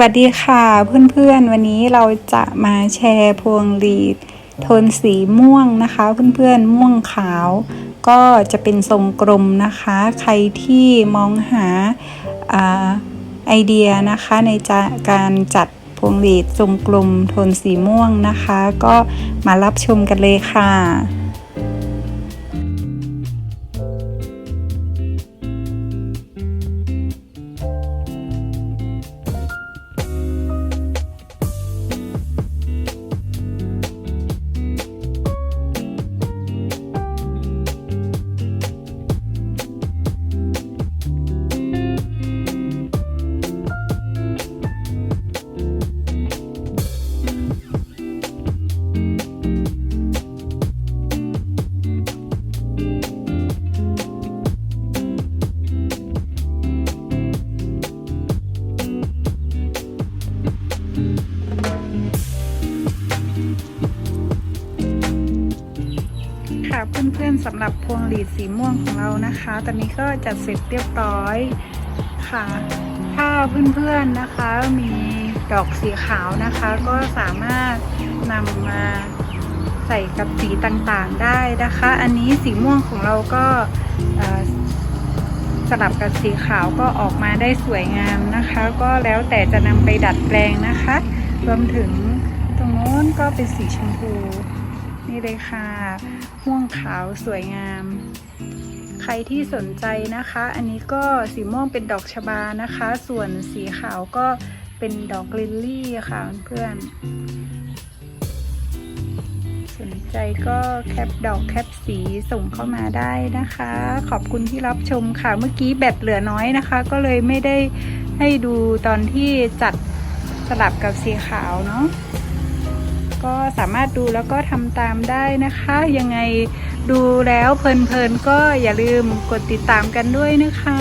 วัสดีค่ะเพื่อนๆ วันนี้เราจะมาแชร์พวงหลีดโทนสีม่วงนะคะเพื่อนๆ ม่วงขาว ก็จะเป็นทรงกลมนะคะ ใครที่มองหาอไอเดียนะคะในจะการจัดพวงหลีดทรงกลมโทนสีม่วงนะคะ ก็มารับชมกันเลยค่ะ ค่ะเพื่อนๆสำหรับพวงหลีดสีม่วงของเรานะคะ ตอนนี้ก็จัดเสร็จเรียบร้อยค่ะ ถ้าเพื่อนๆนะคะมีดอกสีขาวนะคะ ก็สามารถนำมาใส่กับสีต่างๆได้นะคะ อันนี้สีม่วงของเราก็สลับกับสีขาวก็ออกมาได้สวยงามนะคะ ก็แล้วแต่จะนำไปดัดแปลงนะคะ รวมถึงตรงโน้นก็เป็นสีชมพู นี่เลยค่ะม่วงขาวสวยงาม ใครที่สนใจนะคะ อันนี้ก็สีม่วงเป็นดอกชบานะคะ ส่วนสีขาวก็เป็นดอกลิลลี่ค่ะเพื่อนสนใจก็แคปดอกแคปสีส่งเข้ามาได้นะคะ ขอบคุณที่รับชมค่ะ เมื่อกี้แบตเหลือน้อยนะคะ ก็เลยไม่ได้ให้ดูตอนที่จัดสลับกับสีขาวเนาะ ก็สามารถดูแล้วก็ทำตามได้นะคะ ยังไงดูแล้วเพลินๆก็อย่าลืมกดติดตามกันด้วยนะคะ